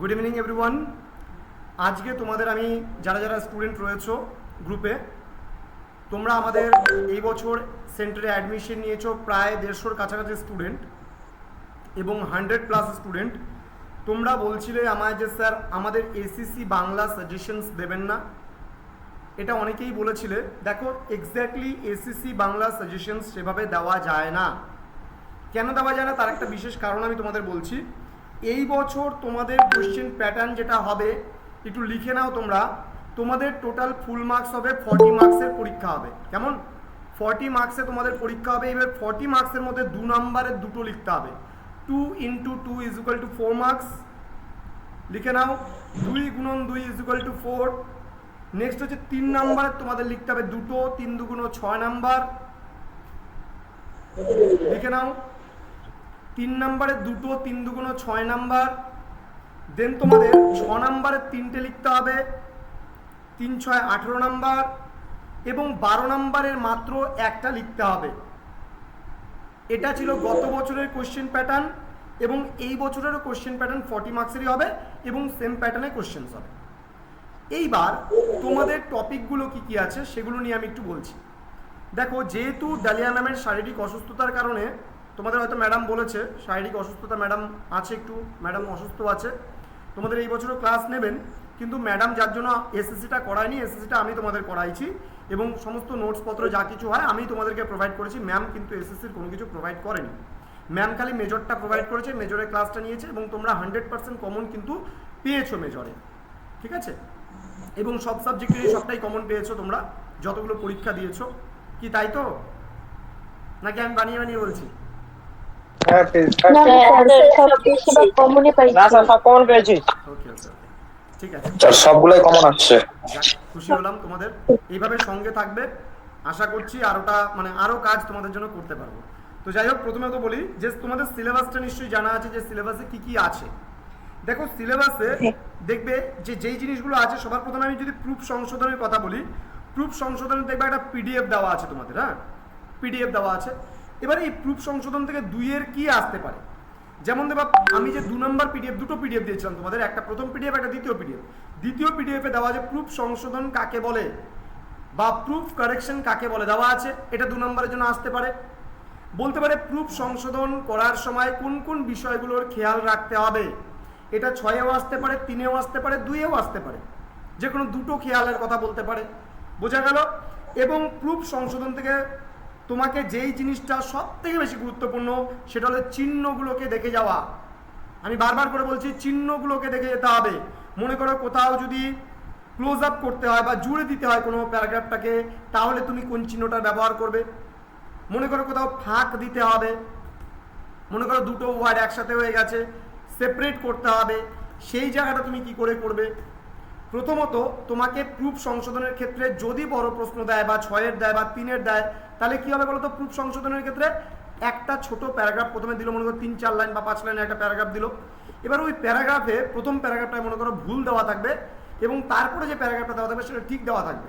Good evening everyone আজকে তোমাদের আমি যারা যারা স্টুডেন্ট রয়েছো গ্রুপে তোমরা আমাদের এই বছর সেন্টারে অ্যাডমিশন নিয়েছো প্রায় দেড়শোর কাছাকাছি স্টুডেন্ট এবং হান্ড্রেড প্লাস স্টুডেন্ট তোমরা বলছিলে আমায় যে, স্যার, আমাদের এসিসি বাংলা সাজেশনস দেবেন না। এটা অনেকেই বলেছিলে। দেখো এক্স্যাক্টলি এসিসি বাংলা সাজেশনস সেভাবে দেওয়া যায় না। কেন দেওয়া যায় না? তার একটা বিশেষ কারণ আমি তোমাদের বলছি। এই বছর তোমাদের কোশ্চেন প্যাটার্ন যেটা হবে, একটু লিখে নাও তোমরা। তোমাদের টোটাল ফুল মার্কস হবে ফর্টি মার্কসের পরীক্ষা হবে। কেমন? ফর্টি মার্কসে তোমাদের পরীক্ষা হবে, এবার ফর্টি মার্কসের মধ্যে দু নম্বরের দুটো লিখতে হবে। Two into two is equal to four marks লিখে নাও, দুই গুণন দুই ইজ ইকুয়াল টু ফোর নেক্সট হচ্ছে তিন নাম্বারের তোমাদের লিখতে হবে দুটো, তিন দুগুণ ছয় নাম্বার লিখে নাও। তিন নাম্বারে দুটো, তিন দুগুণ ছয় নাম্বার। দেন তোমাদের ছ নাম্বারের তিনটে লিখতে হবে। তিন, ছয়, আঠেরো নাম্বার এবং বারো নাম্বারের মাত্র একটা লিখতে হবে। এটা ছিল গত বছরের কোশ্চেন প্যাটার্ন এবং এই বছরেরও কোশ্চেন প্যাটার্ন ফর্টি মার্কসেরই হবে এবং সেম প্যাটার্নে কোশ্চেন্স হবে। এইবার তোমাদের টপিকগুলো কি কি আছে সেগুলো নিয়ে আমি একটু বলছি। দেখো, যেহেতু ডালিয়া ম্যামের শারীরিক অসুস্থতার কারণে তোমাদের হয়তো ম্যাডাম বলেছে, শারীরিক অসুস্থতা ম্যাডাম আছে একটু ম্যাডাম অসুস্থ আছে। তোমাদের এই বছরও ক্লাস নেবেন, কিন্তু ম্যাডাম যার জন্য এসএসসিটা করায়নি এসএসসিটা আমি তোমাদের করাইছি। এবং সমস্ত নোটসপত্র যা কিছু হয়, আমি তোমাদেরকে প্রোভাইড করেছি। ম্যাম কিন্তু এসএসসির কোনো কিছু প্রোভাইড করেনি। ম্যাম খালি মেজরটা প্রোভাইড করেছে মেজরের ক্লাসটা নিয়েছে এবং তোমরা হান্ড্রেড পার্সেন্ট কমন কিন্তু পেয়েছ মেজরে ঠিক আছে? এবং সব সাবজেক্টেরই সবটাই কমন পেয়েছ তোমরা, যতগুলো পরীক্ষা দিয়েছ। কি তাই তো? নাকি আমি বানিয়ে বানিয়ে বলছি? হ্যাঁ না হ্যাঁ, স্যার হ্যাঁ, সব বেশিরভাগ কমনই পাইছি। না স্যার সব কমন পেয়েছি। ওকে ওকে ওকে ঠিক আছে। স্যার কমন আসছে খুশি হলাম তোমাদের। এইভাবে সঙ্গে থাকবে। আশা করছি আরোটা মানে আরও কাজ তোমাদের জন্য করতে পারব। তো যাই হোক প্রথমে তো বলি যে তোমাদের সিলেবাসটা নিশ্চয়ই জানা আছে যে সিলেবাসে কি কি আছে। দেখো সিলেবাসে দেখবে যে যেই জিনিসগুলো আছে সবার প্রথমে আমি যদি প্রুফ সংশোধনের কথা বলি প্রুফ সংশোধনে দেখবে একটা পিডিএফ দেওয়া আছে তোমাদের হ্যাঁ? পিডিএফ দেওয়া আছে। এবারে এই প্রুফ সংশোধন থেকে দুইয়ের কি আসতে পারে? যেমন দেবা আমি যে দু নম্বর পিডিএফ দুটো পিডিএফ দিয়েছিলাম তোমাদের, একটা প্রথম পিডিএফ একটা দ্বিতীয় পিডিএফ দ্বিতীয় পিডিএফে দেওয়া আছে প্রুফ সংশোধন কাকে বলে বা প্রুফ কারেকশন কাকে বলে দেওয়া আছে, এটা দু নম্বরের জন্য আসতে পারে। বলতে পারে প্রুফ সংশোধন করার সময় কোন কোন বিষয়গুলোর খেয়াল রাখতে হবে? এটা ছয়েও আসতে পারে, তিনেও আসতে পারে, দুইয়েও আসতে পারে। যে কোনো দুটো খেয়ালের কথা বলতে পারে। বোঝা গেল? এবং প্রুফ সংশোধন থেকে তোমাকে যেই জিনিসটা সব থেকে বেশি গুরুত্বপূর্ণ, সেটা হলো চিহ্নগুলোকে দেখে যাওয়া। আমি বারবার করে বলছি, চিহ্নগুলোকে দেখে যেতে হবে। মনে করো কোথাও যদি ক্লোজ আপ করতে হয় বা জুড়ে দিতে হয় কোনো প্যারাগ্রাফটাকে, তাহলে তুমি কোন চিহ্নটা ব্যবহার করবে? মনে করো কোথাও ফাঁক দিতে হবে। মনে করো দুটো ওয়ার্ড একসাথে হয়ে গেছে সেপারেট করতে হবে। সেই জায়গাটা তুমি কি করে করবে? প্রথমত, তোমাকে প্রুফ সংশোধনের ক্ষেত্রে যদি বড় প্রশ্ন দেয় বা ছয়ের দেয় বা তিনের দেয় তাহলে কি হবে বলতো? প্রুফ সংশোধনের ক্ষেত্রে একটা ছোট প্যারাগ্রাফ প্রথমে দিল, মনে করো তিন, চার লাইন বা পাঁচ লাইনে একটা প্যারাগ্রাফ দিল। এবার ওই প্যারাগ্রাফে প্রথম প্যারাগ্রাফটায় মনে করো ভুল দেওয়া থাকবে এবং তারপরে যে প্যারাগ্রাফটা দেওয়া থাকবে সেটা ঠিক দেওয়া থাকবে।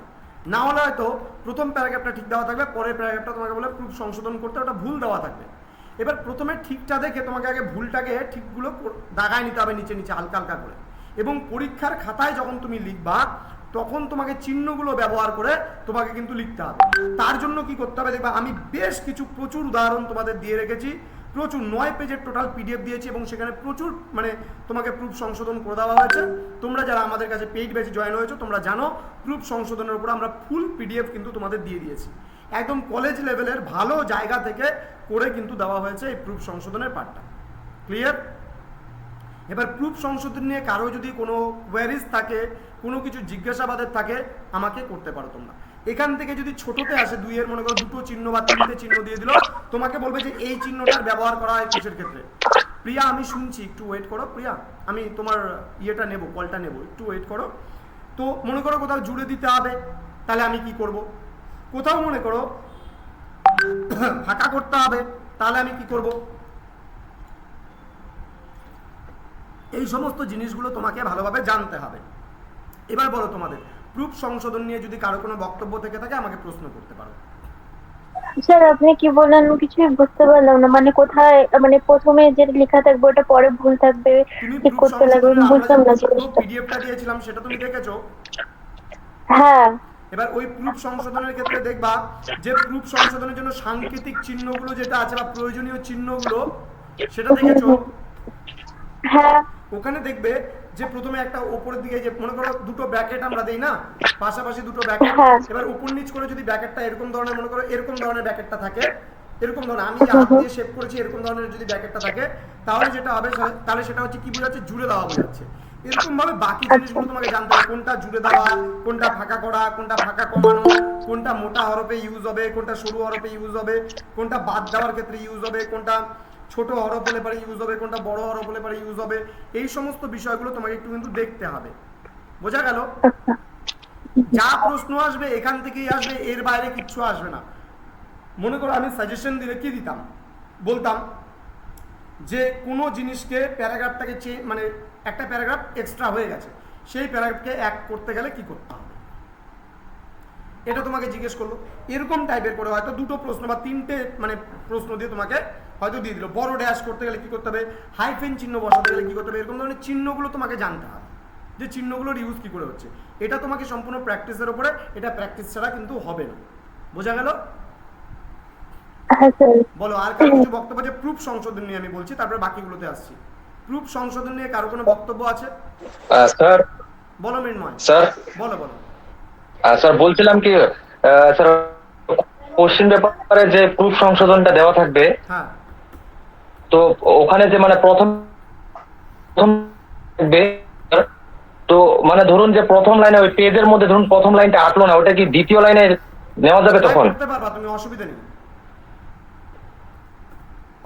না হলে হয়তো প্রথম প্যারাগ্রাফটা ঠিক দেওয়া থাকবে, পরের প্যারাগ্রাফটা তোমাকে বলে প্রুফ সংশোধন করতে ওটা ভুল দেওয়া থাকবে। এবার প্রথমে ঠিকটা দেখে তোমাকে আগে ভুলটাকে ঠিকগুলো দাগায় নিতে হবে নিচে নিচে হালকা হালকা করে। এবং পরীক্ষার খাতায় যখন তুমি লিখবা তখন তোমাকে চিহ্নগুলো ব্যবহার করে তোমাকে কিন্তু লিখতে হবে। তার জন্য কি করতে হবে দেখবা, আমি বেশ কিছু প্রচুর উদাহরণ তোমাদের দিয়ে রেখেছি। প্রচুর নয় পেজের টোটাল পিডিএফ দিয়েছি এবং সেখানে প্রচুর মানে তোমাকে প্রুফ সংশোধন করে দেওয়া হয়েছে। তোমরা যারা আমাদের কাছে পেইড ব্যাচে জয়েন হয়েছো, তোমরা জানো প্রুফ সংশোধনের উপর আমরা ফুল পিডিএফ কিন্তু তোমাদের দিয়ে দিয়েছি। একদম কলেজ লেভেলের ভালো জায়গা থেকে করে কিন্তু দেওয়া হয়েছে এই প্রুফ সংশোধনের পার্টটা ক্লিয়ার এবার প্রুফ সংশোধন নিয়ে কারও যদি কোনো কোয়ারিজ থাকে, কোনো কিছু জিজ্ঞাসাবাদের থাকে, আমাকে করতে পারো তোমরা। এখান থেকে যদি ছোটতে আসে দুইয়ের, মনে করো দুটো চিহ্ন বা তিনটে চিহ্ন দিয়ে দিল, তোমাকে বলবে যে এই চিহ্নটার ব্যবহার করা হয় কিসের ক্ষেত্রে। প্রিয়া, আমি শুনছি, একটু ওয়েট করো, প্রিয়া, আমি তোমার ইয়েটা নেব কলটা নেব, একটু ওয়েট করো। তো মনে করো কোথাও জুড়ে দিতে হবে, তাহলে আমি কি করব? কোথাও মনে করো, ফাঁকা করতে হবে, তাহলে আমি কি করব? এই সমস্ত জিনিসগুলো তোমাকে ভালোভাবে জানতে হবে। এবার বলো তোমাদের প্রুফ সংশোধন নিয়ে যদি কারও কোনো বক্তব্য থেকে থাকে আমাকে প্রশ্ন করতে পারো। স্যার আপনি কি বললেন কিছুই বুঝতে পারলাম না। মানে কোথায় মানে প্রথমে যেটা লেখা থাকবে ওটা পরে ভুল থাকবে। ঠিক করতে লাগবে বুঝলাম না যে পিডিএফটা দিয়েছিলাম সেটা তুমি দেখেছ? হ্যাঁ। এবার ওই প্রুফ সংশোধনের ক্ষেত্রে দেখবা যে প্রুফ সংশোধনের জন্য সাংকেতিক চিহ্নগুলো যেটা আছে বা প্রয়োজনীয় চিহ্নগুলো সেটা দেখেছ? হ্যাঁ। ওখানে দেখবে যে প্রথমে একটা উপরের দিকে যে মনে করো দুটো ব্র্যাকেট আমরা দেই না? পাশাপাশি দুটো ব্র্যাকেট হ্যাঁ। এবার উপর নিচ করে যদি ব্র্যাকেটটা এরকম ধরনের মনে করো এরকম ধরনের ব্র্যাকেটটা থাকে এরকম ধরনের আমি যে হাত দিয়ে শেপ করেছি এরকম ধরনের যদি ব্র্যাকেটটা থাকে তাহলে যেটা হবে তাহলে সেটা হচ্ছে কি বোঝাচ্ছে? জুড়ে দেওয়া বোঝাচ্ছে। এরকম ভাবে বাকি জিনিসগুলো তোমাকে জানতে হবে। কোনটা জুড়ে দেওয়া কোনটা ফাঁকা করা কোনটা ফাঁকা কমানো কোনটা মোটা হরফে ইউজ হবে কোনটা সরু হরফে ইউজ হবে কোনটা বাদ দেওয়ার ক্ষেত্রে ইউজ হবে কোনটা ছোট হরফ হলে পারে ইউজ হবে, কোনটা বড় হরফ হলে পারে ইউজ হবে, এই সমস্ত বিষয়গুলো তোমাকে একটু কিন্তু দেখতে হবে। বোঝা গেল? যা প্রশ্ন আসবে, এখান থেকেই আসবে, এর বাইরে কিচ্ছু আসবে না। মনে করো আমি সাজেশন দিলে কি দিতাম? বলতাম যে কোনো জিনিসকে প্যারাগ্রাফটাকে মানে একটা প্যারাগ্রাফ এক্সট্রা হয়ে গেছে। সেই প্যারাগ্রাফকে এক করতে গেলে কি করতে হবে? এটা তোমাকে জিজ্ঞেস করল। এরকম টাইপের করে হয়তো দুটো প্রশ্ন বা তিনটে মানে প্রশ্ন দিয়ে তোমাকে হয়তো দিয়ে দিল। বড় ড্যাশ করতে গেলে কি করতে হবে? হাইফেন চিহ্ন বসাতে গেলে কি করতে হবে? এরকম ধরনের চিহ্নগুলো তোমাকে জানতে হবে। যে চিহ্নগুলোর ইউজ কি করে হচ্ছে? এটা তোমাকে সম্পূর্ণ প্র্যাকটিসের উপরে এটা প্র্যাকটিস ছাড়া কিন্তু হবে না। বোঝা গেল? হ্যাঁ বলো আর কারও কিছু বক্তব্য যে প্রুফ সংশোধন নিয়ে আমি বলছি তারপরে বাকিগুলোতে আসছি। প্রুফ সংশোধন নিয়ে কারও কোনো বক্তব্য আছে? স্যার। বলো মৃন্ময়। স্যার। বলো বলো। স্যার বলছিলাম কি আহ, স্যার কোশ্চেন পেপারে যে প্রুফ সংশোধনটা দেওয়া থাকবে হ্যাঁ। তো ওখানে যে মানে প্রথম প্রথম তো মানে ধরুন যে প্রথম লাইনে ওই পেজের মধ্যে ধরুন প্রথম লাইনটা আটলো না ওটা কি দ্বিতীয় লাইনে নেওয়া যাবে তখন? করতে পারবা তুমি অসুবিধা নেই।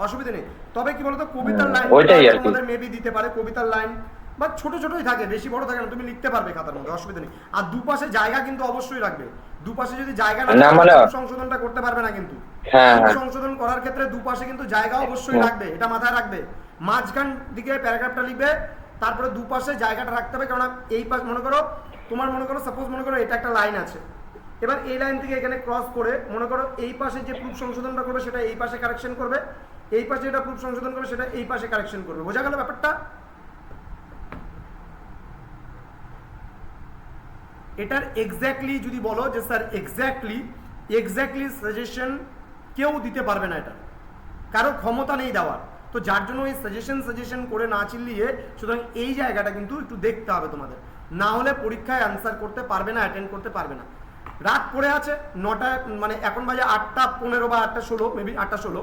অসুবিধা নেই। তবে কি বলতো কবিতার লাইন ওইটাই আর কি। তোমাদের মেবি দিতে পারে কবিতার লাইন বা ছোট ছোটই থাকে বেশি বড় থাকে না তুমি লিখতে পারবে খাতার মধ্যে অসুবিধা নেই। আর দুপাশে জায়গা কিন্তু অবশ্যই রাখবে। দুপাশে যদি জায়গা না মানে- সংশোধনটা করতে পারবে না কিন্তু। হ্যাঁ, হ্যাঁ। সংশোধন করার ক্ষেত্রে দুপাশে কিন্তু জায়গা অবশ্যই হ্যাঁ। রাখবে এটা মাথায় রাখবে। মাঝখান দিকে প্যারাগ্রাফটা লিখবে তারপরে দুপাশে জায়গাটা রাখতে হবে কারণ এই পাশ মনে করো তোমার মনে করো সাপোজ মনে করো এটা একটা লাইন আছে। এবার এই লাইন থেকে এখানে ক্রস করে মনে করো এই পাশে যে প্রুফ সংশোধনটা করবে সেটা এই পাশে কারেকশন করবে এই পাশে এটা প্রুফ সংশোধন করবে সেটা এই পাশে কারেকশন করবে। বোঝা গেল ব্যাপারটা? এটার এক্স্যাক্টলি যদি বলো যে স্যার এক্স্যাক্টলি এক্স্যাক্টলি সাজেশন কেউ দিতে পারবে না এটা। কারও ক্ষমতা নেই দেওয়ার। তো যার জন্য এই সাজেশন সাজেশন করে না চিল্লিয়ে সুতরাং এই জায়গাটা কিন্তু একটু দেখতে হবে তোমাদের। না হলে পরীক্ষায় অ্যান্সার করতে পারবে না অ্যাটেন্ড করতে পারবে না। রাত পড়ে আছে, নটা মানে এখন বাজে আটটা পনেরো বা আটটা ষোলো মেবি আটটা ষোলো।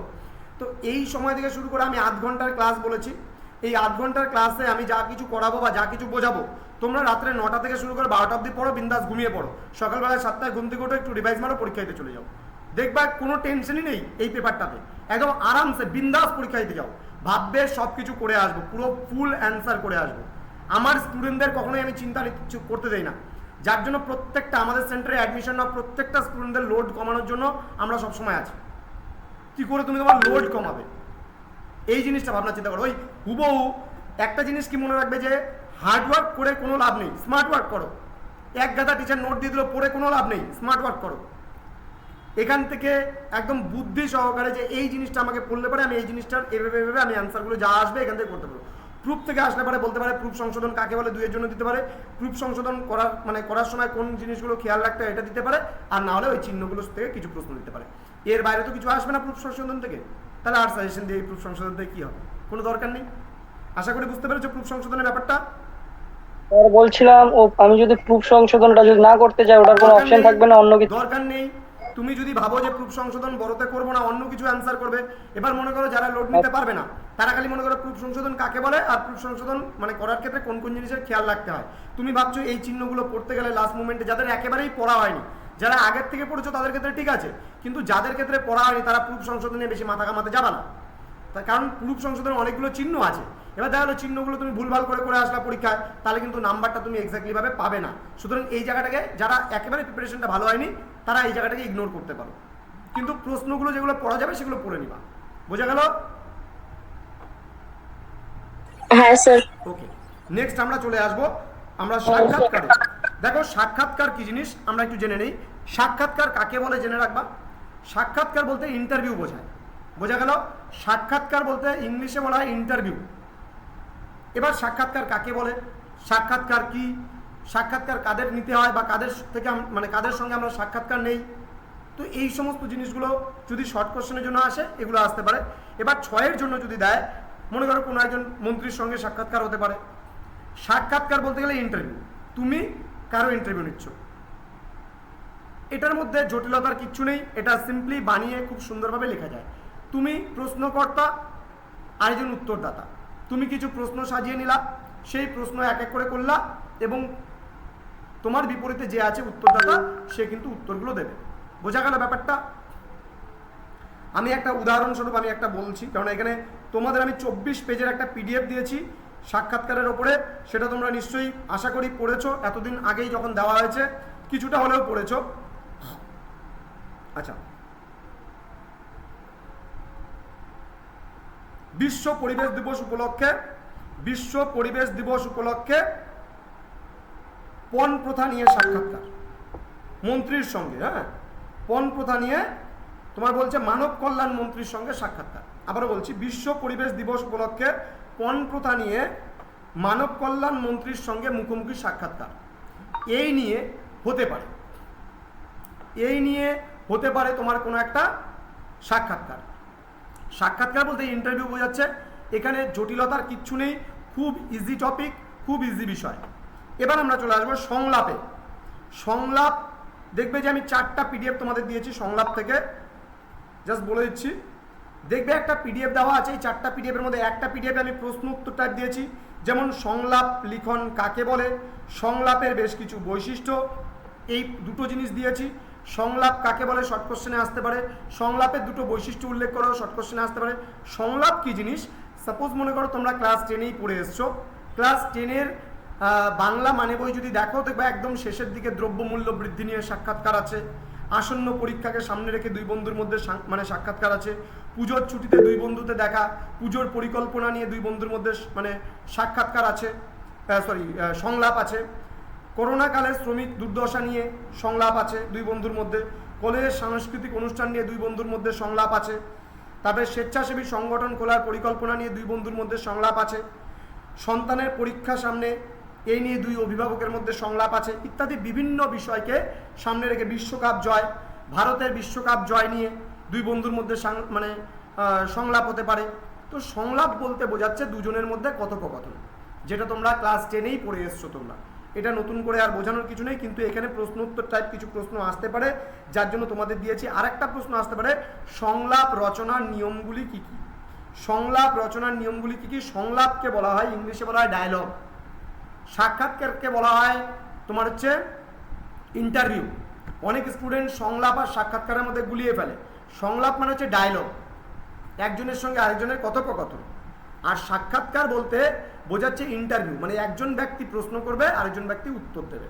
তো এই সময় থেকে শুরু করে আমি আধ ঘণ্টার ক্লাস বলেছি। এই আধ ঘণ্টার ক্লাসে আমি যা কিছু করাবো বা যা কিছু বোঝাবো তোমরা রাত্রে নটা থেকে শুরু করে বারোটা অব্দি পড়ো, বিন্দাস ঘুমিয়ে পড়ো। সকালবেলা সাতটায় ঘুম থেকে উঠে একটু রিভাইজ মারো, পরীক্ষা দিতে চলে যাও। দেখবা কোনো টেনশনই নেই এই পেপারটাতে একদম আরামসে বিন্দাস পরীক্ষা দিতে যাও। ভাববে সব কিছু করে আসব, পুরো ফুল অ্যান্সার করে আসব। আমার স্টুডেন্টদের কখনোই আমি চিন্তা করতে দেই না। যার জন্য প্রত্যেকটা আমাদের সেন্টারে অ্যাডমিশন নেওয়া প্রত্যেকটা স্টুডেন্টদের লোড কমানোর জন্য আমরা সবসময় আছি। কি করে তুমি তোমার লোড কমাবে? এই জিনিসটা ভাবনা চিন্তা করো। ওই হুবহু একটা জিনিস কি মনে রাখবে যে হার্ডওয়ার্ক করে কোনো লাভ নেই। স্মার্ট ওয়ার্ক করো। এক গাদা টিচার নোট দিয়ে দিল পড়ে কোনো লাভ নেই। স্মার্ট ওয়ার্ক করো। এখান থেকে একদম বুদ্ধি সহকারে যে এই জিনিসটা আমাকে পড়লে পারে আমি এই জিনিসটার এভাবে এভাবে আমি অ্যান্সারগুলো যা আসবে এখান থেকে করতে পারব। প্রুফ থেকে আসলে পারে বলতে পারে প্রুফ সংশোধন কাকে বলে, দুইয়ের জন্য দিতে পারে। প্রুফ সংশোধন করার মানে করার সময় কোন জিনিসগুলো খেয়াল রাখতে হয় এটা দিতে পারে। আর না হলে ওই চিহ্নগুলো থেকে কিছু প্রশ্ন দিতে পারে। এর বাইরে তো কিছু আসবে না প্রুফ সংশোধন থেকে। তাহলে আর সাজেশন দিয়ে এই প্রুফ সংশোধন থেকে কী হবে? কোনো দরকার নেই? আশা করি বুঝতে পেরেছ প্রুফ সংশোধনের ব্যাপারটা। স্যার বলছিলাম ও আমি যদি প্রুফ সংশোধনটা যদি না করতে চাই ওটার কোনো অপশন থাকবে না অন্য কিছু? দরকার নেই। তুমি যদি ভাবো যে প্রুফ সংশোধন বড়তে করব না অন্য কিছু অ্যান্সার করবে। এবার মনে করো যারা লোড নিতে পারবে না তারা খালি মনে করো প্রুফ সংশোধন কাকে বলে আর প্রুফ সংশোধন মানে করার ক্ষেত্রে কোন কোন জিনিসের খেয়াল রাখতে হয়। তুমি ভাবছ এই চিহ্নগুলো পড়তে গেলে লাস্ট মুমেন্টে যাদের একেবারেই পড়া হয়নি যারা আগের থেকে পড়েছো তাদের ক্ষেত্রে ঠিক আছে কিন্তু যাদের ক্ষেত্রে পড়া হয়নি তারা প্রুফ সংশোধনে বেশি মাথা কামাতে যাবে না। তার কারণ প্রুফ সংশোধনে অনেকগুলো চিহ্ন আছে। এবার দেখা গেলো চিহ্নগুলো তুমি ভুলভাল করে করে আসলা পরীক্ষায় তাহলে কিন্তু নাম্বারটা তুমি এক্স্যাক্টলি ভাবে পাবে না। সুতরাং এই জায়গাটাকে যারা একেবারে প্রিপারেশনটা ভালো হয়নি তারা এই জায়গাটাকে ইগনোর করতে পারো। কিন্তু প্রশ্নগুলো যেগুলো পড়া যাবে সেগুলো পড়ে নিবা। বোঝা গেল? হ্যাঁ স্যার ওকে নেক্সট আমরা চলে আসব। আমরা সাক্ষাৎকারে। দেখো সাক্ষাৎকার কি জিনিস? আমরা একটু জেনে নেই। সাক্ষাৎকার কাকে বলে জেনে রাখবা। সাক্ষাৎকার বলতে ইন্টারভিউ বোঝায়। বোঝা গেল? সাক্ষাৎকার বলতে ইংলিশে বলা হয় ইন্টারভিউ এবার সাক্ষাৎকার কাকে বলে? সাক্ষাৎকার কি? সাক্ষাৎকার কাদের নিতে হয় বা কাদের থেকে মানে কাদের সঙ্গে আমরা সাক্ষাৎকার নেই? তো এই সমস্ত জিনিসগুলো যদি শর্ট কোশ্চেনের জন্য আসে, এগুলো আসতে পারে। এবার ছয়ের জন্য যদি দেয়, মনে করো কোনো একজন মন্ত্রীর সঙ্গে সাক্ষাৎকার হতে পারে। সাক্ষাৎকার বলতে গেলে ইন্টারভিউ তুমি কারও ইন্টারভিউ নিচ্ছ। এটার মধ্যে জটিলতার কিচ্ছু নেই। এটা সিম্পলি বানিয়ে খুব সুন্দরভাবে লেখা যায়। তুমি প্রশ্নকর্তা, আরেকজন উত্তরদাতা। তুমি কিছু প্রশ্ন সাজিয়ে নিলা, সেই প্রশ্ন এক এক করে করলা এবং তোমার বিপরীতে যে আছে উত্তরদাতা, সে কিন্তু উত্তরগুলো দেবে। বোঝা গেল ব্যাপারটা? আমি একটা উদাহরণস্বরূপ আমি একটা বলছি, কারণ এখানে তোমাদের আমি চব্বিশ পেজের একটা পিডিএফ দিয়েছি সাক্ষাৎকারের ওপরে। সেটা তোমরা নিশ্চয়ই আশা করি পড়েছো, এতদিন আগেই যখন দেওয়া হয়েছে, কিছুটা হলেও পড়েছো। আচ্ছা বিশ্ব পরিবেশ দিবস উপলক্ষে, বিশ্ব পরিবেশ দিবস উপলক্ষে পণ প্রথা নিয়ে সাক্ষাৎকার। মন্ত্রীর সঙ্গে হ্যাঁ? পণ প্রথা নিয়ে তোমার বলছে মানব কল্যাণ মন্ত্রীর সঙ্গে সাক্ষাৎকার। আবারও বলছি, বিশ্ব পরিবেশ দিবস উপলক্ষে পণ প্রথা নিয়ে মানব কল্যাণ মন্ত্রীর সঙ্গে মুখোমুখি সাক্ষাৎকার। এই নিয়ে হতে পারে। এই নিয়ে হতে পারে তোমার কোনো একটা সাক্ষাৎকার। সাক্ষাৎকার বলতে ইন্টারভিউ বোঝাচ্ছে। এখানে জটিলতার কিচ্ছু নেই, খুব ইজি টপিক খুব ইজি বিষয়। এবার আমরা চলে আসব সংলাপে। সংলাপ, দেখবে যে আমি চারটা পিডিএফ তোমাদের দিয়েছি সংলাপ থেকে। জাস্ট বলে দিচ্ছি। দেখবে একটা পিডিএফ দেওয়া আছে, এই চারটা পিডিএফের মধ্যে একটা পিডিএফ আমি প্রশ্ন উত্তর টাইপ দিয়েছি। যেমন সংলাপ লিখন কাকে বলে? সংলাপের বেশ কিছু বৈশিষ্ট্য। এই দুটো জিনিস দিয়েছি। সংলাপ কাকে বলে? শর্ট কোশ্চেনে আসতে পারে। সংলাপের দুটো বৈশিষ্ট্য উল্লেখ করো শর্ট কোশ্চেনে আসতে পারে। সংলাপ কি জিনিস? সাপোজ মনে করো তোমরা ক্লাস টেনেই পড়ে এসছো। ক্লাস টেনের বাংলা মানে বই যদি দেখো, দেখবে একদম শেষের দিকে দ্রব্যমূল্য বৃদ্ধি নিয়ে সাক্ষাৎকার আছে। আসন্ন পরীক্ষাকে সামনে রেখে দুই বন্ধুর মধ্যে মানে সাক্ষাৎকার আছে। পুজোর ছুটিতে দুই বন্ধুতে দেখা, পুজোর পরিকল্পনা নিয়ে দুই বন্ধুর মধ্যে মানে সাক্ষাৎকার আছে। সরি সংলাপ আছে। করোনাকালে শ্রমিক দুর্দশা নিয়ে সংলাপ আছে দুই বন্ধুর মধ্যে। কলেজের সাংস্কৃতিক অনুষ্ঠান নিয়ে দুই বন্ধুর মধ্যে সংলাপ আছে। তারপরে স্বেচ্ছাসেবী সংগঠন খোলার পরিকল্পনা নিয়ে দুই বন্ধুর মধ্যে সংলাপ আছে। সন্তানের পরীক্ষা সামনে, এই নিয়ে দুই অভিভাবকের মধ্যে সংলাপ আছে। ইত্যাদি বিভিন্ন বিষয়কে সামনে রেখে বিশ্বকাপ জয়, ভারতের বিশ্বকাপ জয় নিয়ে দুই বন্ধুর মধ্যে মানে সংলাপ হতে পারে। তো সংলাপ বলতে বোঝাচ্ছে দুজনের মধ্যে কথোপকথন, যেটা তোমরা ক্লাস টেনেই পড়ে এসছো তোমরা। এটা নতুন করে আর বোঝানোর কিছু নেই, কিন্তু এখানে প্রশ্ন উত্তর টাইপ কিছু প্রশ্ন আসতে পারে, যার জন্য তোমাদের দিয়েছি আরেকটা প্রশ্ন আসতে পারে, সংলাপ রচনার নিয়মগুলি কি কি? সংলাপ রচনার নিয়মগুলি কি কি? সংলাপকে বলা হয়, ইংলিশে বলা হয় ডায়লগ সাক্ষাৎকারকে বলা হয় তোমার হচ্ছে ইন্টারভিউ অনেক স্টুডেন্ট সংলাপ আর সাক্ষাৎকারের মধ্যে গুলিয়ে ফেলে, সংলাপ মানে হচ্ছে ডায়লগ একজনের সঙ্গে আরেকজনের কথোপকথন, আর সাক্ষাৎকার বলতে বোঝাচ্ছে ইন্টারভিউ মানে একজন ব্যক্তি প্রশ্ন করবে, আরেকজন ব্যক্তি উত্তর দেবে।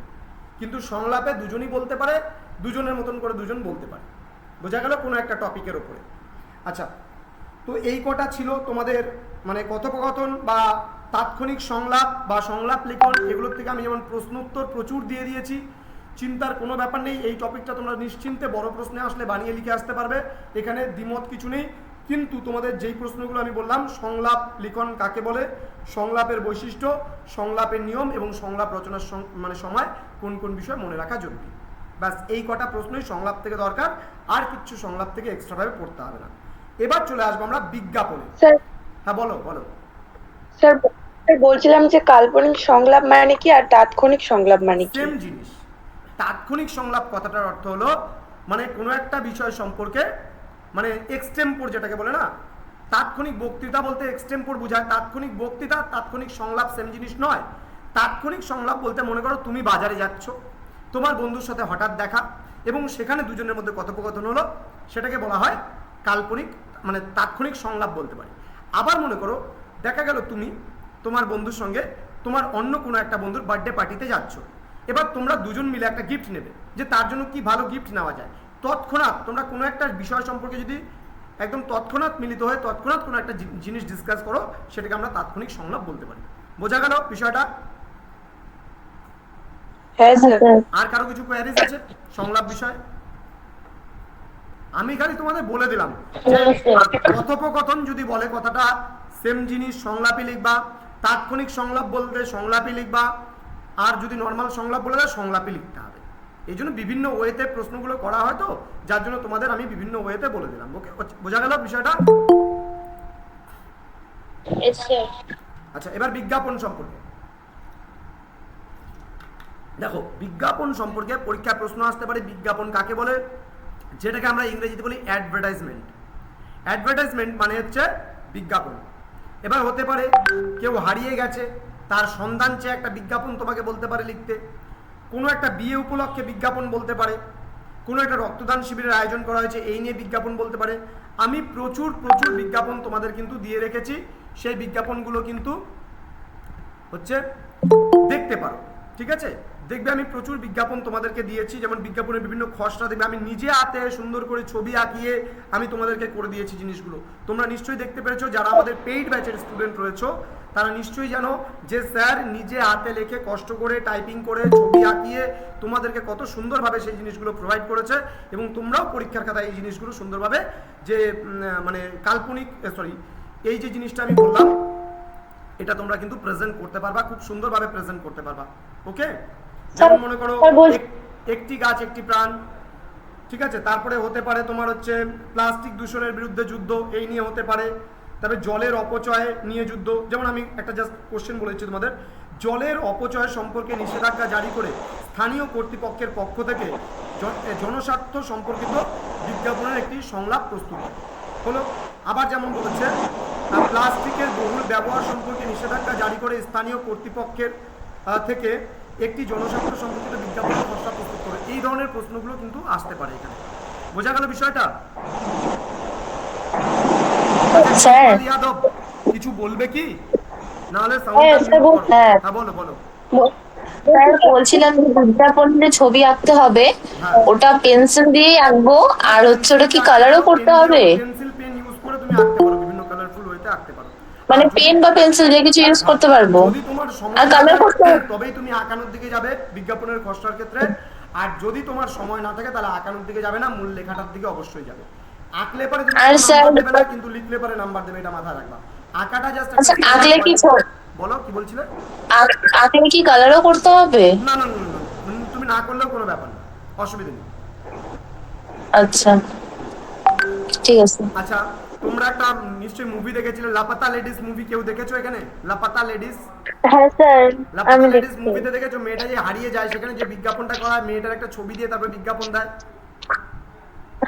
কিন্তু সংলাপে দুজনই বলতে পারে, দুজনের মতন করে দুজন বলতে পারে। বোঝা গেল কোনো একটা টপিকের ওপরে আচ্ছা তো এই কটা ছিল তোমাদের মানে কথোপকথন বা তাৎক্ষণিক সংলাপ বা সংলাপ লিখন, এগুলোর থেকে আমি যেমন প্রশ্ন উত্তর প্রচুর দিয়ে দিয়েছি, চিন্তার কোনো ব্যাপার নেই, এই টপিকটা তোমরা নিশ্চিন্তে বড় প্রশ্নে আসলে বানিয়ে লিখে আসতে পারবে। এখানে দ্বিমত কিছু নেই। কিন্তু তোমাদের যেই প্রশ্নগুলো আমি বললাম সংলাপ লিখন কাকে বলে? সংলাপের বৈশিষ্ট্য সংলাপের নিয়ম এবং সংলাপ রচনার মানে সময় কোন কোন বিষয় মনে রাখা জরুরি। ব্যাস এই কটা প্রশ্নই সংলাপ থেকে দরকার আর কিচ্ছু সংলাপ থেকে এক্সট্রাভাবে পড়তে হবে না। এবার চলে আসব আমরা বিজ্ঞাপনে। হ্যাঁ বলো বলো। স্যার বলছিলাম যে কাল্পনিক সংলাপ মানে কি আর তাৎক্ষণিক সংলাপ মানে কি? সেম জিনিস। তাৎক্ষণিক সংলাপ কথাটার অর্থ হলো মানে কোনো একটা বিষয় সম্পর্কে মানে এক্সটেম্পোর যেটাকে বলে না, তাৎক্ষণিক বক্তৃতা বলতে এক্সটেম্পোর বোঝায়, তাৎক্ষণিক বক্তৃতা, তাৎক্ষণিক সংলাপ সেম জিনিস নয়। তাৎক্ষণিক সংলাপ বলতে মনে করো তুমি বাজারে যাচ্ছ, তোমার বন্ধুর সাথে হঠাৎ দেখা এবং সেখানে দুজনের মধ্যে কথোপকথন হলো, সেটাকে বলা হয় কাল্পনিক মানে তাৎক্ষণিক সংলাপ বলতে পারি। আবার মনে করো দেখা গেল তুমি তোমার বন্ধুর সঙ্গে তোমার অন্য কোনো একটা বন্ধুর বার্থডে পার্টিতে যাচ্ছ। এবার তোমরা দুজন মিলে একটা গিফট নেবে, যে তার জন্য কি ভালো গিফট নেওয়া যায়। তৎক্ষণাৎ তোমরা কোনো একটা বিষয় সম্পর্কে যদি একদম তৎক্ষণাৎ মিলিত হয়ে তৎক্ষণাৎ কোনো একটা জিনিস ডিসকাস করো সেটাকে আমরা তাৎক্ষণিক সংলাপ বলতে পারি। বোঝা গেল বিষয়টা? হ্যাঁ আর কারও কিছু কোয়ারিজ আছে সংলাপ বিষয়? আমি খালি তোমাদের বলে দিলাম কথোপকথন যদি বলে কথাটা সেম জিনিস সংলাপই লিখবা তাৎক্ষণিক সংলাপ বলতে সংলাপই লিখবা আর যদি নর্মাল সংলাপ বলে দেয় সংলাপই লিখতে হবে। এই জন্য বিভিন্ন ওয়েতে প্রশ্নগুলো করা হয় তো যার জন্য তোমাদের আমি বিভিন্ন ওয়েতে বলে দিলাম ওকে বোঝা গেল বিষয়টা? আচ্ছা এবার বিজ্ঞাপন সম্পর্কে। দেখো বিজ্ঞাপন সম্পর্কে পরীক্ষায় প্রশ্ন আসতে পারে বিজ্ঞাপন কাকে বলে? যেটাকে আমরা ইংরেজিতে বলি অ্যাডভার্টাইজমেন্ট অ্যাডভার্টাইজমেন্ট মানে হচ্ছে বিজ্ঞাপন। এবার হতে পারে কেউ হারিয়ে গেছে তার সন্ধান চেয়ে একটা বিজ্ঞাপন তোমাকে বলতে পারে লিখতে। কোনো একটা বিয়ে উপলক্ষে বিজ্ঞাপন বলতে পারে, কোনো একটা রক্তদান শিবিরের আয়োজন করা হয়েছে, এই নিয়ে বিজ্ঞাপন বলতে পারে। আমি প্রচুর প্রচুর বিজ্ঞাপন তোমাদের কিন্তু দিয়ে রেখেছি। সেই বিজ্ঞাপনগুলো কিন্তু হচ্ছে দেখতে পারো, ঠিক আছে? দেখবে আমি প্রচুর বিজ্ঞাপন তোমাদেরকে দিয়েছি, যেমন বিজ্ঞাপনের বিভিন্ন খসড়া দেখবে। আমি নিজে হাতে সুন্দর করে ছবি আঁকিয়ে আমি তোমাদেরকে করে দিয়েছি জিনিসগুলো। তোমরা নিশ্চয়ই দেখতে পেরেছ, যারা আমাদের পেইড ব্যাচের স্টুডেন্ট রয়েছো, তারা নিশ্চয়ই জানো যে স্যার নিজে হাতে লেখে কষ্ট করে টাইপিং করে ছবি আঁকিয়ে তোমাদেরকে কত সুন্দরভাবে সেই জিনিসগুলো প্রোভাইড করেছে এবং তোমরাও পরীক্ষার খাতায় এই জিনিসগুলো সুন্দরভাবে যে মানে কাল্পনিক সরি এই যে জিনিসটা আমি বললাম, এটা তোমরা কিন্তু প্রেজেন্ট করতে পারবা, খুব সুন্দরভাবে প্রেজেন্ট করতে পারবা। ওকে যেমন মনে করো একটি গাছ একটি প্রাণ ঠিক আছে? তারপরে হতে পারে তোমার হচ্ছে প্লাস্টিক দূষণের বিরুদ্ধে যুদ্ধ এই নিয়ে হতে পারে। তবে জলের অপচয় নিয়ে যুদ্ধ। যেমন আমি একটা জাস্ট কোশ্চেন বলেছি তোমাদের। জলের অপচয় সম্পর্কে নিষেধাজ্ঞা জারি করে স্থানীয় কর্তৃপক্ষের পক্ষ থেকে জনস্বার্থ সম্পর্কিত বিজ্ঞাপনের একটি সংলাপ প্রস্তুত হলো। আবার যেমন বলেছে প্লাস্টিকের বহুল ব্যবহার সম্পর্কে নিষেধাজ্ঞা জারি করে স্থানীয় কর্তৃপক্ষের থেকে একটি জনস্বার্থ সম্পর্কিত বিজ্ঞাপনের খসড়া প্রস্তুত করে। এই ধরনের প্রশ্নগুলো কিন্তু আসতে পারে এখানে। বোঝা গেল বিষয়টা? যাদব কিছু বলবে কি? নাহলে হ্যাঁ, বল- হ্যাঁ। হ্যাঁ বলো বলো। স্যার বলছিলাম যে বিজ্ঞাপনে ছবি আঁকতে হবে। হ্যাঁ। ওটা পেন্সিল দিয়ে আঁকবো। আর হচ্ছে ওটা কি কালারও করতে হবে? পেন্সিল পেন ইউজ করে তুমি আঁকতে পারো। বিভিন্ন কালারফুল ওয়েতে আঁকতে পারো। মানে পেন বা পেন্সিল দিয়ে কিছু ইউজ করতে পারব। যদি তোমার সময় আর থাকে, করতে তবেই তুমি আঁকানোর দিকে যাবে বিজ্ঞাপনের খসড়ার ক্ষেত্রে। আর যদি তোমার সময় না থাকে তাহলে আঁকানোর দিকে যাবে না মূল লেখাটার দিকে অবশ্যই যাবে। আঁকলে পারে তুমি আর স্যার- দেবে না কিন্তু লিখলে পারে নাম্বার দেবে এটা মাথায় রাখবা। আঁকাটা জাস্ট আচ্ছা আঁকলে কি বলো কি বলছিলে? আঁক- আঁকলে কি কালারও করতে হবে? না না না তুমি না করলেও কোনো ব্যাপার না। অসুবিধা নেই। আচ্ছা। ঠিক আছে। আচ্ছা তোমরা একটা নিশ্চয়ই মুভি দেখেছিলে লাপাতা লেডিস মুভি কেউ দেখেছ এখানে? লাপাতা লেডিস হ্যাঁ স্যার লাপাতা লেডিস মুভিতে দেখেছ। মেয়েটা যে হারিয়ে যায় সেখানে যে বিজ্ঞাপনটা করা হয় মেয়েটার একটা ছবি দিয়ে তারপরে বিজ্ঞাপন দেয়?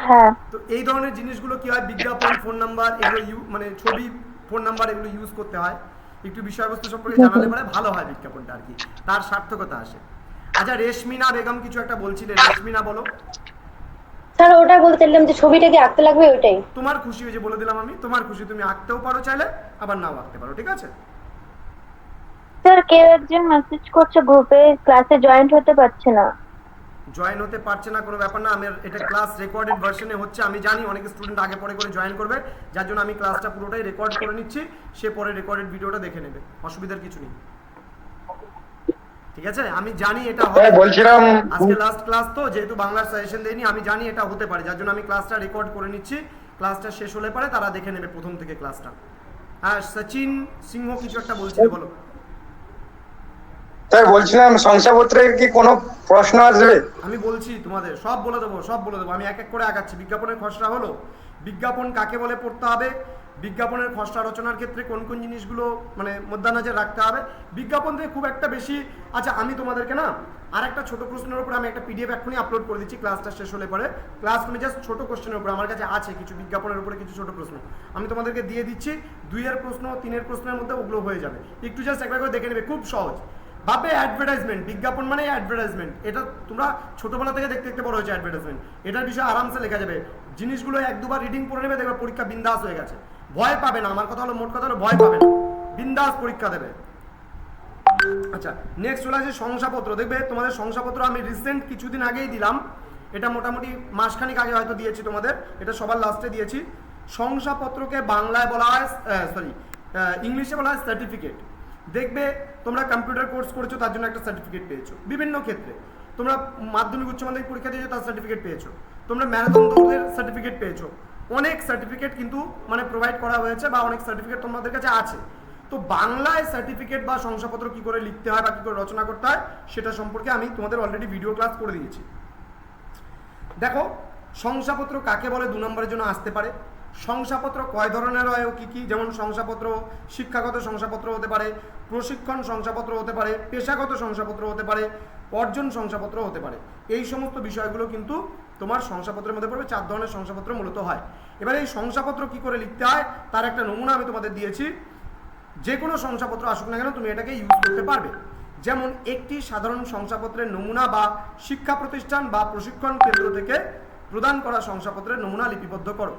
হ্যাঁ। তো এই ধরনের জিনিসগুলো কি হয়? বিজ্ঞাপন ফোন নাম্বার এগুলো মানে ছবি ফোন নাম্বার এগুলো ইউজ করতে হয়। একটু বিষয়বস্তু সম্পর্কে জানালে পরে ভালো হয় বিজ্ঞাপনটা আর কি। তার সার্থকতা আসে। আচ্ছা রেশমিনা বেগম কিছু একটা বলছিলে। রেশমিনা বলো। স্যার ওটা বলতে চাইলাম যে ছবিটা কি আঁকতে লাগবে ওইটাই। তোমার খুশি হয়েছে বলে দিলাম আমি। তোমার খুশি তুমি আঁকতেও পারো চাইলে আবার নাও আঁকতে পারো ঠিক আছে? স্যার কেউ একজন মেসেজ করছে গ্রুপে ক্লাসে জয়েন্ট হতে পারছে না। জয়েন হতে পারছে না কোনো ব্যাপার না। আমার এটা ক্লাস রেকর্ডেড ভার্সনে হচ্ছে আমি জানি অনেক স্টুডেন্ট আগে পরে করে জয়েন করবে যার জন্য আমি ক্লাসটা পুরোটাই রেকর্ড করে নিচ্ছি সে পরে রেকর্ডেড ভিডিওটা দেখে নেবে অসুবিধার কিছু নেই। ঠিক আছে? আমি জানি এটা হবে হ্যাঁ। বলছিলাম আজকে লাস্ট ক্লাস তো যেহেতু বাংলার সাজেশন দেয়নি আমি জানি এটা হতে পারে। যার জন্য আমি ক্লাসটা রেকর্ড করে নিচ্ছি। ক্লাসটা শেষ হলে পরে তারা দেখে নেবে প্রথম থেকে ক্লাসটা হ্যাঁ সচিন সিংহ কিছু একটা বলছিল বলো। স্যার বলছিলাম শংসাপত্রের কি কোনো প্রশ্ন আসবে? আমি বলছি তোমাদের সব বলে দেবো সব বলে দেবো। আমি এক এক করে আগাচ্ছি। বিজ্ঞাপনের খসড়া হলো। বিজ্ঞাপন কাকে বলে পড়তে হবে? বিজ্ঞাপনের খসড়া রচনার ক্ষেত্রে কোন কোন জিনিসগুলো মানে মধ্যানজর রাখতে হবে? বিজ্ঞাপন থেকে খুব একটা বেশি আচ্ছা আমি তোমাদেরকে না আর একটা ছোট প্রশ্নের উপর আমি একটা পিডিএফ এখনই আপলোড করে দিচ্ছি ক্লাসটা শেষ হলে পরে। ক্লাস তুমি জাস্ট ছোট কোশ্চেনের উপর, আমার কাছে আছে কিছু বিজ্ঞাপনের উপরে কিছু ছোট প্রশ্ন। আমি তোমাদেরকে দিয়ে দিচ্ছি, দুইয়ের প্রশ্ন, তিনের প্রশ্নের মধ্যে ওগুলো হয়ে যাবে। একটু জাস্ট একবার করে দেখে নেবে, খুব সহজ। ভাবে অ্যাডভার্টাইজমেন্ট বিজ্ঞাপন মানে অ্যাডভার্টাইজমেন্ট এটা তোমরা ছোটবেলা থেকে দেখতে দেখতে বড় হয়েছে অ্যাডভার্টাইজমেন্ট এটার বিষয়ে আরামসে লেখা যাবে। জিনিসগুলো এক দুবার রিডিং পড়ে নেবে, দেখবে পরীক্ষা বিন্দাস হয়ে গেছে। ভয় পাবে না। আমার কথা হলো, মোট কথা হলো ভয় পাবে না। বিন্দাস পরীক্ষা দেবে। আচ্ছা নেক্সট চলে আসে শংসাপত্র। দেখবে তোমাদের শংসাপত্র আমি রিসেন্ট কিছুদিন আগেই দিলাম। এটা মোটামুটি মাসখানিক আগে হয়তো দিয়েছি তোমাদের। এটা সবার লাস্টে দিয়েছি। শংসাপত্রকে বাংলায় বলা হয় সরি ইংলিশে বলা হয় সার্টিফিকেট দেখবে তোমরা কম্পিউটার কোর্স করেছ, তার জন্য একটা সার্টিফিকেট পেয়েছ। বিভিন্ন ক্ষেত্রে। তোমরা মাধ্যমিক, উচ্চ মাধ্যমিক পরীক্ষা দিয়েছ, তার সার্টিফিকেট পেয়েছ। তোমরা ম্যারাথন দৌড়ের সার্টিফিকেট পেয়েছ। অনেক সার্টিফিকেট কিন্তু মানে প্রোভাইড করা হয়েছে বা অনেক সার্টিফিকেট তোমাদের কাছে আছে। তো বাংলায় সার্টিফিকেট বা শংসাপত্র কি করে লিখতে হয় বা কী করে রচনা করতে হয়, সেটা সম্পর্কে আমি তোমাদের অলরেডি ভিডিও ক্লাস করে দিয়েছি। দেখো, শংসাপত্র কাকে বলে দু নম্বরের জন্য আসতে পারে। শংসাপত্র কয় ধরনের হয় ও কী কী? যেমন শংসাপত্র শিক্ষাগত শংসাপত্র হতে পারে, প্রশিক্ষণ শংসাপত্র হতে পারে, পেশাগত শংসাপত্র হতে পারে, অর্জন শংসাপত্র হতে পারে। এই সমস্ত বিষয়গুলো কিন্তু তোমার শংসাপত্রের মধ্যে পড়বে, চার ধরনের শংসাপত্র মূলত হয়। এবার এই শংসাপত্র কি করে লিখতে হয়, তার একটা নমুনা আমি তোমাদের দিয়েছি। যে কোনো শংসাপত্র আসুক না কেন, তুমি এটাকে ইউজ করতে পারবে। যেমন একটি সাধারণ শংসাপত্রের নমুনা বা শিক্ষা প্রতিষ্ঠান বা প্রশিক্ষণ কেন্দ্র থেকে প্রদান করা শংসাপত্রের নমুনা লিপিবদ্ধ করো।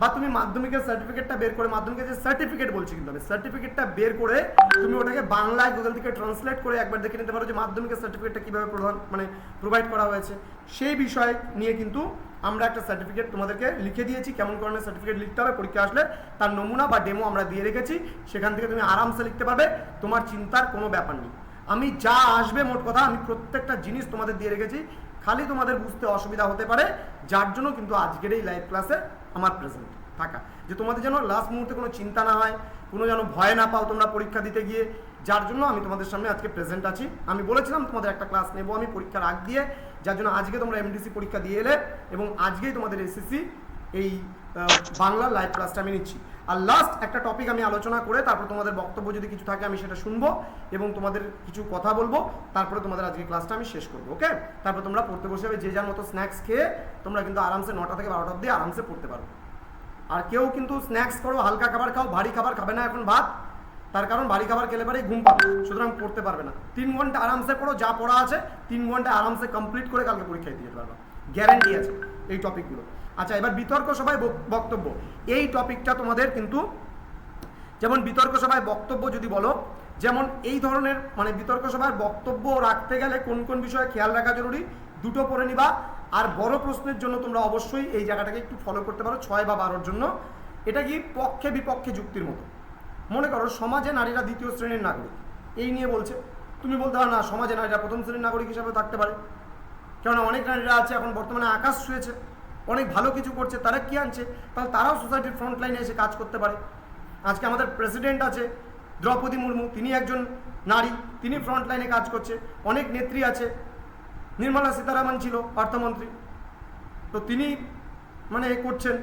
বা তুমি মাধ্যমিকের সার্টিফিকেটটা বের করে, মাধ্যমিকের যে সার্টিফিকেট বলছি কিন্তু আমি সার্টিফিকেটটা বের করে তুমি ওটাকে বাংলায় গুগল থেকে ট্রান্সলেট করে একবার দেখে নিতে পারো যে মাধ্যমিকের সার্টিফিকেটটা কীভাবে প্রদান মানে প্রোভাইড করা হয়েছে। সেই বিষয় নিয়ে কিন্তু আমরা একটা সার্টিফিকেট তোমাদেরকে লিখে দিয়েছি, কেমন ধরনের সার্টিফিকেট লিখতে হবে, পরীক্ষা আসলে তার নমুনা বা ডেমো আমরা দিয়ে রেখেছি, সেখান থেকে তুমি আরামসে লিখতে পারবে, তোমার চিন্তার কোনো ব্যাপার নেই। আমি যা আসবে মোট কথা, আমি প্রত্যেকটা জিনিস তোমাদের দিয়ে রেখেছি, খালি তোমাদের বুঝতে অসুবিধা হতে পারে, যার জন্য কিন্তু আজকের এই লাইভ ক্লাসে আমার প্রেজেন্ট থাকা। যে তোমাদের যেন লাস্ট মুহূর্তে কোনো চিন্তা না হয়, কোনো যেন ভয় না পাও তোমরা পরীক্ষা দিতে গিয়ে, যার জন্য আমি তোমাদের সামনে আজকে প্রেজেন্ট আছি। আমি বলেছিলাম তোমাদের একটা ক্লাস নেব, আমি পরীক্ষার আগ দিয়ে যার জন্য আজকে তোমরা এমডিসি পরীক্ষা দিয়ে এলে এবং আজকেই তোমাদের এসএসসি এই বাংলার লাইভ ক্লাসটা আমি নিচ্ছি। আর লাস্ট একটা টপিক আমি আলোচনা করে তারপর তোমাদের বক্তব্য যদি কিছু থাকে আমি সেটা শুনব এবং তোমাদের কিছু কথা বলব, তারপরে তোমাদের আজকে ক্লাসটা আমি শেষ করব ওকে তারপর তোমরা পড়তে বসে যাবে, যে যার মতো স্ন্যাক্স খেয়ে তোমরা কিন্তু আরামসে নটা থেকে বারোটা অব্দি আরামসে পড়তে পারো। আর কেউ কিন্তু স্ন্যাক্স করো, হালকা খাবার খাও, ভারী খাবার খাবে না এখন ভাত। তার কারণ ভারী খাবার খেলে পরে ঘুম পাবে সুতরাং পড়তে পারবে না। তিন ঘণ্টা আরামসে পড়ো, যা পড়া আছে, তিন ঘণ্টা আরামসে কমপ্লিট করে কালকে পরীক্ষায় দিয়ে পারবে। গ্যারেন্টি আছে এই টপিকগুলো আচ্ছা এবার বিতর্ক সভায় বক্তব্য। এই টপিকটা তোমাদের কিন্তু, যেমন বিতর্ক সভায় বক্তব্য যদি বলো, যেমন এই ধরনের মানে বিতর্ক সভায় বক্তব্য রাখতে গেলে কোন কোন বিষয়ে খেয়াল রাখা জরুরি, দুটো পড়ে নিবা। আর বড় প্রশ্নের জন্য তোমরা অবশ্যই এই জায়গাটাকে একটু ফলো করতে পারো, ছয় বা বারোর জন্য। এটা কি পক্ষে বিপক্ষে যুক্তির মতো? মনে করো সমাজে নারীরা দ্বিতীয় শ্রেণির নাগরিক। এই নিয়ে বলছে। তুমি বলতে পারো, না, সমাজে নারীরা প্রথম শ্রেণির নাগরিক হিসাবে থাকতে পারে। কেননা অনেক নারীরা আছে, এখন বর্তমানে আকাশ ছুঁয়েছে। অনেক ভালো কিছু করছে, তারা কি আনছে? তাহলে তারাও সোসাইটির ফ্রন্ট লাইনে এসে কাজ করতে পারে। আজকে আমাদের প্রেসিডেন্ট আছে, দ্রৌপদী মুর্মু। তিনি একজন নারী, তিনি ফ্রন্ট লাইনে কাজ করছে। অনেক নেত্রী আছে, নির্মলা সীতারামন ছিল অর্থমন্ত্রী তো তিনি মানে করছেন।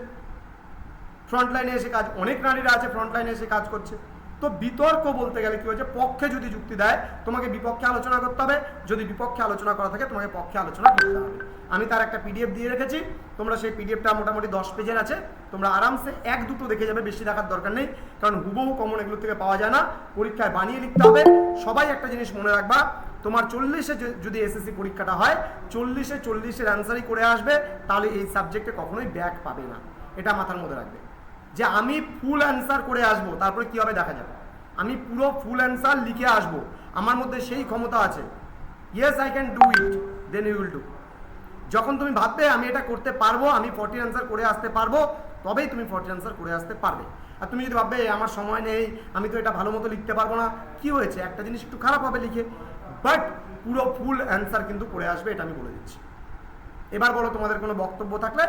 ফ্রন্ট লাইনে এসে কাজ, অনেক নারীরা আছে ফ্রন্ট লাইনে এসে কাজ করছে। তো বিতর্ক বলতে গেলে কি হচ্ছে পক্ষে যদি যুক্তি দেয়, তোমাকে বিপক্ষে আলোচনা করতে হবে। যদি বিপক্ষে আলোচনা করা থাকে, তোমাকে পক্ষে আলোচনা করতে হবে। আমি তার একটা পিডিএফ দিয়ে রেখেছি। তোমরা সেই পিডিএফটা মোটামুটি দশ পেজের আছে। তোমরা আরামসে এক দুটো দেখে যাবে, বেশি দেখার দরকার নেই। কারণ হুবহু কমন এগুলো থেকে পাওয়া যায় না। পরীক্ষায় বানিয়ে লিখতে হবে। সবাই একটা জিনিস মনে রাখবা, তোমার চল্লিশে যদি এসএসসি পরীক্ষাটা হয়, চল্লিশে চল্লিশের অ্যান্সারই করে আসবে, তাহলে এই সাবজেক্টে কখনোই ব্যাক পাবে না। এটা মাথার মধ্যে রাখবে। যে আমি ফুল অ্যান্সার করে আসব, তারপরে কি হবে দেখা যাবে আমি পুরো ফুল অ্যান্সার লিখে আসব, আমার মধ্যে সেই ক্ষমতা আছে। Yes I can do it then you will do যখন তুমি ভাববে আমি এটা করতে পারব, আমি ফর্টি অ্যান্সার করে আসতে পারব, তবেই তুমি ফর্টি অ্যান্সার করে আসতে পারবে। আর তুমি যদি ভাববে আমার সময় নেই, আমি তো এটা ভালো মতো লিখতে পারব না কি হয়েছে? একটা জিনিস একটু খারাপ হবে লিখে। বাট পুরো ফুল অ্যান্সার কিন্তু করে আসবে, এটা আমি বলে দিচ্ছি। এবার বলো তোমাদের কোনো বক্তব্য থাকলে,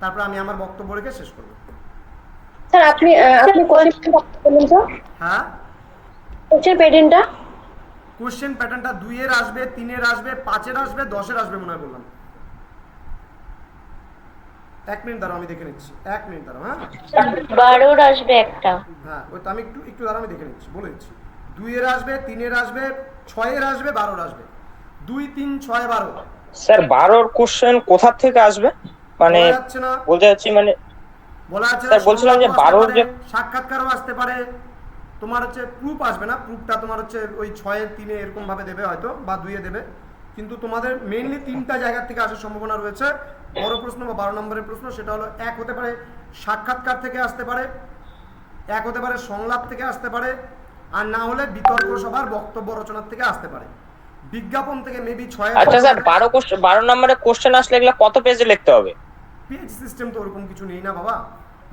তারপরে আমি আমার বক্তব্য রেখে শেষ করব। স্যার আপনি আপনি কোশ্চেন বলুন তো হ্যাঁ? কোশ্চেন প্যাটার্নটা কোশ্চেন প্যাটার্নটা দুইয়ের আসবে তিনের আসবে পাঁচের আসবে দশের আসবে মনে হয় বললাম। এক মিনিট দাঁড়াও আমি দেখে নিচ্ছি। এক মিনিট দাঁড়াও হ্যাঁ? বারোর আসবে একটা। হ্যাঁ ওই তো আমি একটু একটু দাঁড়াও আমি দেখে নিচ্ছি বলে দিচ্ছি। দুইয়ের আসবে তিনের আসবে ছয়ের আসবে বারোর আসবে। দুই তিন ছয় বারো। স্যার বারোর কোশ্চেন কোথা থেকে আসবে? মানে যাচ্ছে না? বলতে চাচ্ছি মানে বলা যাচ্ছে বলছিলাম যে বারোর যে- সাক্ষাৎকারও আসতে পারে। তোমার হচ্ছে প্রুফ আসবে না প্রুফটা তোমার হচ্ছে ওই ছয়ের তিনে এরকম ভাবে দেবে হয়তো বা দুইয়ে দেবে। কিন্তু তোমাদের মেইনলি তিনটা জায়গা থেকে আসার সম্ভাবনা রয়েছে। বড় প্রশ্ন বা বারো নম্বরের প্রশ্ন সেটা হলো এক হতে পারে সাক্ষাৎকার থেকে আসতে পারে এক হতে পারে সংলাপ থেকে আসতে পারে আর না হলে বিতর্ক সভার বক্তব্য রচনার থেকে আসতে পারে। বিজ্ঞাপন থেকে মেবি ছয় আচ্ছা স্যার বারো কোশ্চেন বারো নম্বরের কোশ্চেন আসলে এগুলো কত পেজে লিখতে হবে? পেজ সিস্টেম তো ওরকম কিছু নেই না বাবা।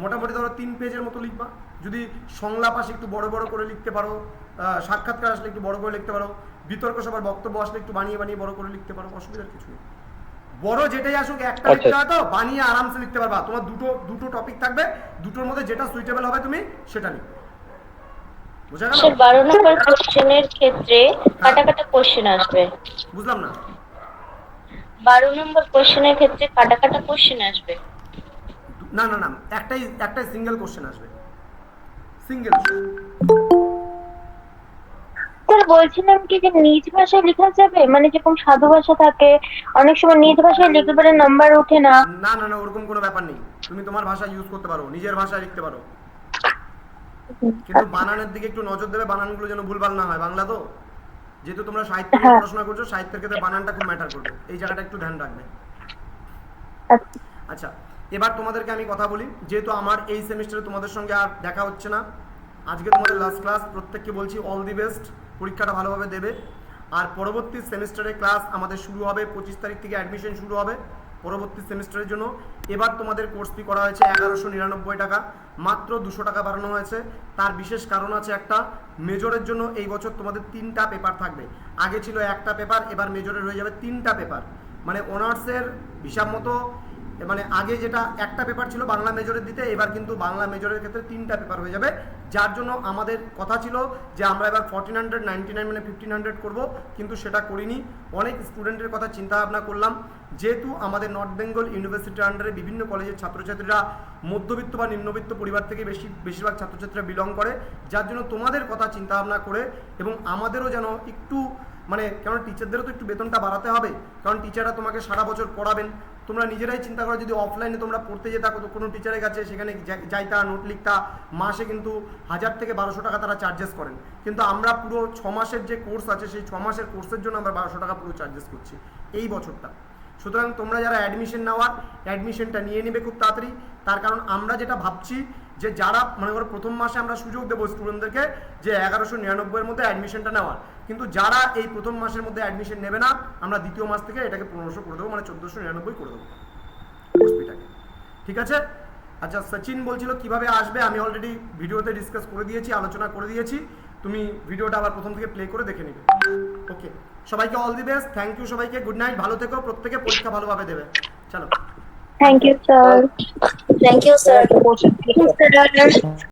মোটামুটি ধরো তিন পেজের মতো লিখবা। যদি সংলাপ আসে একটু বড় বড় করে লিখতে পারো সাক্ষাৎকার আসলে একটু বড় করে লিখতে পারো বিতর্ক সবার বক্তব্য আসলে একটু বানিয়ে বানিয়ে বড় করে লিখতে পারো অসুবিধার কিছু নেই। বড় যেটাই আসুক একটা আচ্ছা। লিখতে হয় তো বানিয়ে আরামসে লিখতে পারবা। তোমার দুটো দুটো টপিক থাকবে দুটোর মধ্যে যেটা সুইটেবল হবে তুমি সেটা লিখবে। বুঝা গেল? স্যার বারো নম্বর কোশ্চেনের ক্ষেত্রে কাটা কাটা কোশ্চেন আসবে। বুঝলাম না। বারো নম্বর কোশ্চেনের ক্ষেত্রে কাটা কাটা কোশ্চেন আসবে। না না না একটাই একটাই সিঙ্গেল কোশ্চেন আসবে। সিঙ্গেল স্যার বলছিলাম কি যে নিজ ভাষায় লেখা যাবে? মানে যেরকম সাধু ভাষা থাকে অনেক সময় নিজ ভাষায় লিখতে পারে নাম্বার ওঠে না। না না না ওরকম কোনো ব্যাপার নেই। তুমি তোমার ভাষা ইউজ করতে পারো নিজের ভাষায় লিখতে পারো। কিন্তু বানানের দিকে একটু নজর দেবে বানানগুলো যেন ভুলভাল না হয় বাংলা তো? যেহেতু তোমরা সাহিত্য হ্যাঁ। পড়াশোনা করছ সাহিত্যের ক্ষেত্রে বানানটা খুব ম্যাটার করবে। এই জায়গাটা একটু ধ্যান রাখবে। আচ্ছা। এবার তোমাদেরকে আমি কথা বলি, যেহেতু আমার এই সেমিস্টারে তোমাদের সঙ্গে আর দেখা হচ্ছে না, আজকে তোমাদের লাস্ট ক্লাস প্রত্যেককে বলছি অল দি বেস্ট পরীক্ষাটা ভালোভাবে দেবে। আর পরবর্তী সেমিস্টারে ক্লাস আমাদের শুরু হবে, পঁচিশ তারিখ থেকে অ্যাডমিশন শুরু হবে পরবর্তী সেমিস্টারের জন্য। এবার তোমাদের কোর্স ফি করা হয়েছে এগারোশো নিরানব্বই টাকা, মাত্র দুশো টাকা বাড়ানো হয়েছে। তার বিশেষ কারণ আছে একটা মেজরের জন্য এই বছর তোমাদের তিনটা পেপার থাকবে। আগে ছিল একটা পেপার এবার মেজরের হয়ে যাবে তিনটা পেপার মানে অনার্সের হিসাব মতো মানে আগে যেটা একটা পেপার ছিল বাংলা মেজরের দিতে, এবার কিন্তু বাংলা মেজরের ক্ষেত্রে তিনটা পেপার হয়ে যাবে। যার জন্য আমাদের কথা ছিল যে আমরা এবার ফর্টিন হান্ড্রেড নাইনটি নাইন মানে ফিফটিন হান্ড্রেড করব, কিন্তু সেটা করিনি। অনেক স্টুডেন্টের কথা চিন্তা ভাবনা করলাম। যেহেতু আমাদের নর্থ বেঙ্গল ইউনিভার্সিটির আন্ডারে বিভিন্ন কলেজের ছাত্রছাত্রীরা মধ্যবিত্ত বা নিম্নবিত্ত পরিবার থেকে বেশি, বেশিরভাগ ছাত্রছাত্রীরা বিলং করে। যার জন্য তোমাদের কথা চিন্তা ভাবনা করে এবং আমাদেরও যেন একটু মানে কারণ টিচারদেরও তো একটু বেতনটা বাড়াতে হবে, কারণ টিচাররা তোমাকে সারা বছর পড়াবেন। তোমরা নিজেরাই চিন্তা করো, যদি অফলাইনে তোমরা পড়তে যেতা কোনো টিচারের কাছে সেখানে যাইতা নোট লিখতা, মাসে কিন্তু হাজার থেকে বারোশো টাকা তারা চার্জেস করেন। কিন্তু আমরা পুরো ছ মাসের যে কোর্স আছে, সেই ছ মাসের কোর্সের জন্য আমরা বারোশো টাকা পুরো চার্জেস করছি, এই বছরটা। সুতরাং তোমরা যারা অ্যাডমিশন নেওয়ার অ্যাডমিশনটা নিয়ে নেবে খুব তাড়াতাড়ি। তার কারণ আমরা যেটা ভাবছি, যে যারা, মনে করো প্রথম মাসে আমরা সুযোগ দেবো স্টুডেন্টদেরকে যে এগারোশো নিরানব্বইয়ের মধ্যে অ্যাডমিশনটা নেওয়ার। কিন্তু যারা এই প্রথম মাসের মধ্যে অ্যাডমিশন নেবে না আমরা দ্বিতীয় মাস থেকে এটাকে পনেরোশো করে দেবো মানে চোদ্দোশো নিরানব্বই করে দেবো কোর্স ফিটাকে ঠিক আছে? আচ্ছা সচিন বলছিল কীভাবে আসবে আমি অলরেডি ভিডিওতে ডিসকাস করে দিয়েছি আলোচনা করে দিয়েছি। তুমি ভিডিওটা আবার প্রথম থেকে প্লে করে দেখে নিবে। ওকে সবাইকে all the best thank you সবাইকে গুড নাইট ভালো থেকো প্রত্যেকে পরীক্ষা ভালোভাবে দেবে। চলো। Thank you sir thank you sir sir